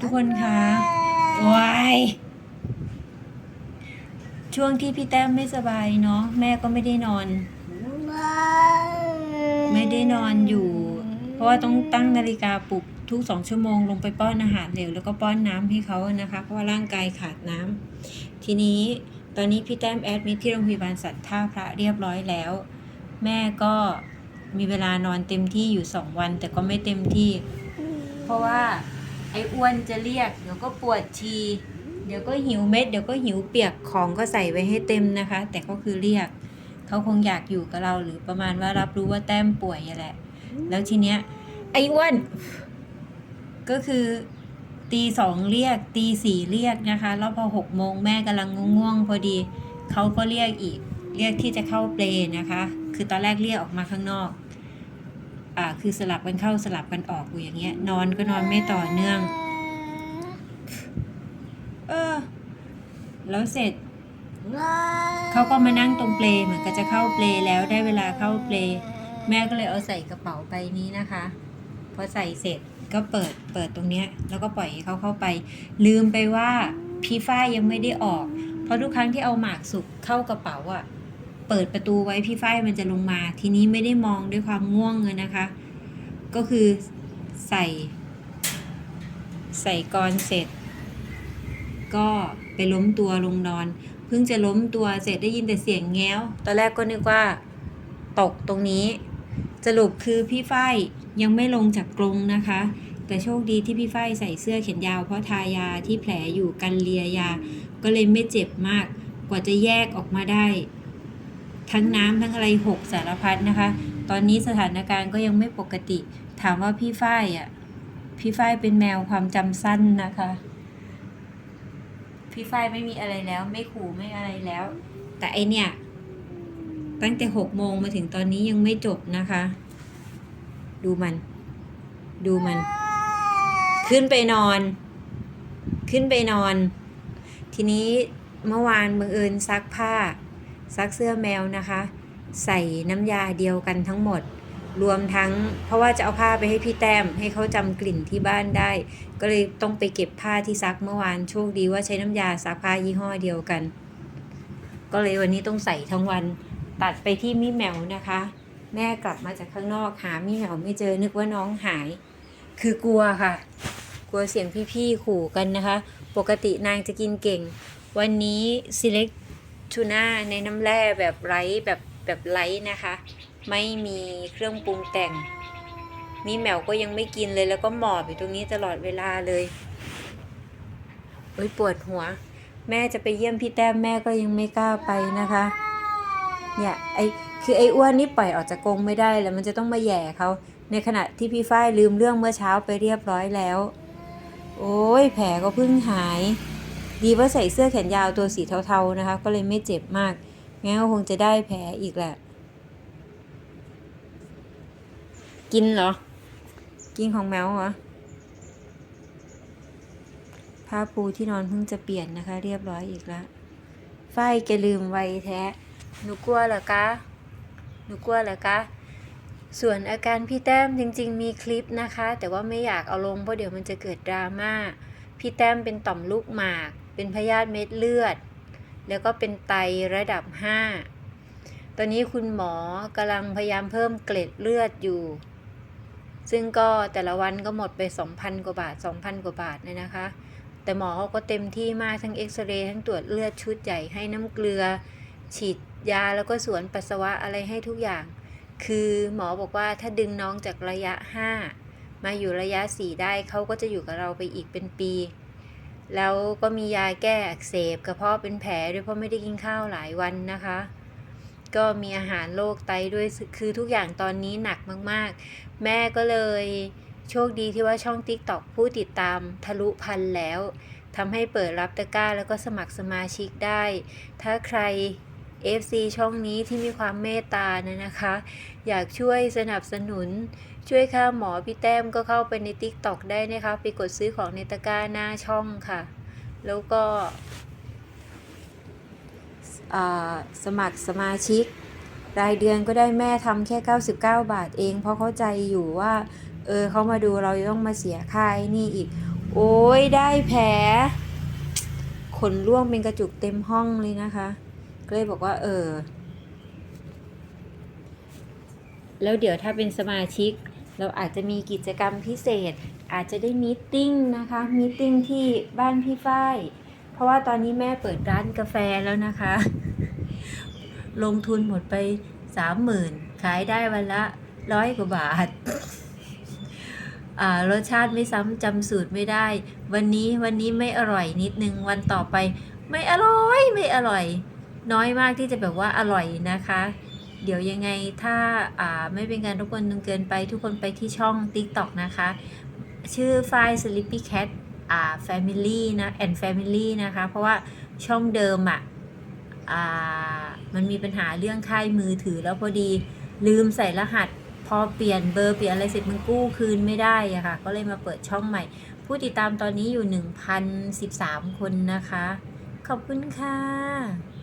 ทุกคนคะวายช่วงที่พี่แต้มไม่สบายเนาะแม่ก็ไม่ได้นอน ไม่ได้นอนอยู่ เพราะว่าต้องตั้งนาฬิกาปลุกทุกสองชั่วโมงลงไปป้อนอาหารเหลวแล้วก็ป้อนน้ำให้เขานะคะ เพราะว่าร่างกายขาดน้ำทีนี้ตอนนี้พี่แต้มแอดมิทที่โรงพยาบาลสัตว์ท่าพระเรียบร้อยแล้ว แม่ก็มีเวลานอนเต็มที่อยู่สองวัน แต่ก็ไม่เต็มที่ เพราะว่า ไอ้อ้วนจะเรียก เดี๋ยวก็ปวดชีเดี๋ยวก็หิวเม็ด เดี๋ยวก็หิวเปียกของก็ใส่ไว้ให้เต็มนะคะ แต่ก็คือเรียก เขาคงอยากอยู่กับเราหรือประมาณว่ารับรู้ว่าแต้มป่วยอะแหละ แล้วทีเนี้ยไอ้อ้วนก็คือตีสองเรียก ตีสี่เรียกนะคะ แล้วพอหกโมงแม่กำลังง่วงๆพอดีเขาก็เรียกอีก เรียกที่จะเข้าเปลนะคะ คือตอนแรกเรียกออกมาข้างนอก อ่าคือสลับกันเข้าสลับกันออกอยู่อย่างเงี้ย นอนก็นอนไม่ต่อเนื่อง เออ แล้วเสร็จเขาก็มานั่งตรงเปลเหมือนกับจะเข้าเปลแล้วได้เวลาเข้าเปลแม่ก็เลยเอาใส่กระเป๋าใบนี้นะคะพอใส่เสร็จก็เปิดเปิดตรงเนี้ย แล้วก็ปล่อยให้เขาเข้าไป ลืมไปว่าพี่ฝ้ายยังไม่ได้ออก เพราะทุกครั้งที่เอาหมากสุกเข้ากระเป๋าอะ่ะ เปิดประตูไว้พี่ฝ้ายมันจะลงมา ทีนี้ไม่ได้มองด้วยความง่วงเลยนะคะ ก็คือใส่ ใส่กรเสร็จ ก็ไปล้มตัวลงนอน เพิ่งจะล้มตัวเสร็จได้ยินแต่เสียงแง้ว ตอนแรกก็นึกว่า ตกตรงนี้ สรุปคือพี่ฝ้ายยังไม่ลงจากกรงนะคะ แต่โชคดีที่พี่ฝ้ายใส่เสื้อแขนยาวเพราะทายาที่แผลอยู่กันเลียยา ก็เลยไม่เจ็บมาก กว่าจะแยกออกมาได้ ทั้งน้ำทั้งอะไรหกสารพัดนะคะ ตอนนี้สถานการณ์ก็ยังไม่ปกติ ถามว่าพี่ฝ้ายอะ พี่ฝ้ายเป็นแมวความจำสั้นนะคะ พี่ฝ้ายไม่มีอะไรแล้ว ไม่ขู่ไม่อะไรแล้ว แต่ไอเนี่ย ตั้งแต่หกโมงมาถึงตอนนี้ยังไม่จบนะคะ ดูมัน ดูมัน ขึ้นไปนอน ขึ้นไปนอน ทีนี้เมื่อวานบังเอิญซักผ้า ซักเสื้อแมวนะคะ ใส่น้ำยาเดียวกันทั้งหมด รวมทั้งเพราะว่าจะเอาผ้าไปให้พี่แต้ม ให้เขาจำกลิ่นที่บ้านได้ ก็เลยต้องไปเก็บผ้าที่ซักเมื่อวานโชคดีว่าใช้น้ำยาซักผ้ายี่ห้อเดียวกัน ก็เลยวันนี้ต้องใส่ทั้งวันตัดไปที่มิแมวนะคะ แม่กลับมาจากข้างนอกหามิแมวไม่เจอนึกว่าน้องหาย คือกลัวค่ะ กลัวเสียงพี่ๆขู่กันนะคะ ปกตินางจะกินเก่ง วันนี้ select ทูน่าในน้ำแร่แบบไร้แบบแบบไร้นะคะ ไม่มีเครื่องปรุงแต่ง มีแมวก็ยังไม่กินเลยแล้วก็หมอบอยู่ตรงนี้ตลอดเวลาเลยโอ้ยปวดหัว แม่จะไปเยี่ยมพี่แต้มแม่ก็ยังไม่กล้าไปนะคะ เนี่ยไอคือไอ้อ้วนนี่ปล่อยออกจากกรงไม่ได้แล้วมันจะต้องมาแย่เขาในขณะที่พี่ฝ้ายลืมเรื่องเมื่อเช้าไปเรียบร้อยแล้ว โอ้ยแผลก็เพิ่งหาย ดีว่าใส่เสื้อแขนยาวตัวสีเทาๆนะคะ ก็เลยไม่เจ็บมากงั้นก็คงจะได้แผลอีกแหละ กินเหรอ กินของแมวเหรอผ้าปูที่นอนเพิ่งจะเปลี่ยนนะคะ เรียบร้อยอีกแล้วฝ้ายแกลืมไว้แท้ หนูกลัวเหรอคะ หนูกลัวเหรอคะ ส่วนอาการพี่แต้มจริง ๆ มีคลิปนะคะ แต่ว่าไม่อยากเอาลงเพราะเดี๋ยวมันจะเกิดดราม่า พี่แต้มเป็นต่อมลูกหมาก เป็นพยาธิเม็ดเลือด แล้วก็เป็นไตระดับ 5 ตอนนี้คุณหมอกำลังพยายามเพิ่มเกล็ดเลือดอยู่ ซึ่งก็แต่ละวันก็หมดไป 2,000 กว่าบาท 2,000 กว่าบาทเลยนะคะ แต่หมอเขาก็เต็มที่มากทั้งเอ็กซเรย์ทั้งตรวจเลือดชุดใหญ่ให้น้ำเกลือ ฉีดยาแล้วก็สวนปัสสาวะอะไรให้ทุกอย่าง คือหมอบอกว่าถ้าดึงน้องจากระยะ 5 มาอยู่ระยะ 4 ได้เขาก็จะอยู่กับเราไปอีกเป็นปี แล้วก็มียาแก้อักเสบกระเพาะเป็นแผลด้วยเพราะไม่ได้กินข้าวหลายวันนะคะ ก็มีอาหารโรคไตด้วยคือทุกอย่างตอนนี้หนักมากๆ แม่ก็เลยโชคดีที่ว่าช่อง t ิ k t o k ผู้ติดตามทะลุพันแล้วทำให้เปิดรับตะกร้าแล้วก็สมัครสมาชิกได้ ถ้าใคร FC ช่องนี้ที่มีความเมตตานะนะคะ อยากช่วยสนับสนุน ช่วยค่าหมอพี่แต้มก็เข้าไปใน TikTok ได้นะคะ ไปกดซื้อของในตะกร้าหน้าช่องค่ะ แล้วก็สมัครสมาชิก รายเดือนก็ได้แม่ทำแค่ 99 บาทเอง เพราะเข้าใจอยู่ว่า เออเขามาดูเราต้องมาเสียค่านี่อีก โอ้ยได้แผลขนร่วงเป็นกระจุกเต็มห้องเลยนะคะ ก็เลยบอกว่า เออ แล้วเดี๋ยวถ้าเป็นสมาชิก เราอาจจะมีกิจกรรมพิเศษ อาจจะได้มีติ้งนะคะมีติ้งที่บ้านพี่ฝ้ายเพราะว่าตอนนี้แม่เปิดร้านกาแฟแล้วนะคะ ลงทุนหมดไปสามหมื่นขายได้วันละร้อยกว่าบาทอ่ารสชาติไม่ซ้ำจำสูตรไม่ได้ วันนี้วันนี้ไม่อร่อยนิดนึง วันต่อไป ไม่อร่อยไม่อร่อย น้อยมากที่จะแบบว่าอร่อยนะคะ เดี๋ยวยังไงถ้าอ่าไม่เป็นการทุกคนนึงเกินไปทุกคนไปที่ช่อง TikTok นะคะ ชื่อฝ้าย Sleepy Cat อ่า Family นะ and Family นะคะ เพราะว่าช่องเดิมอะอ่ามันมีปัญหาเรื่องค่ายมือถือแล้วพอดีลืมใส่รหัสพอเปลี่ยนเบอร์เปลี่ยนอะไรเสร็จมันกู้คืนไม่ได้อะค่ะ ก็เลยมาเปิดช่องใหม่ ผู้ติดตามตอนนี้อยู่ 1,013 คนนะคะ ขอบคุณค่ะ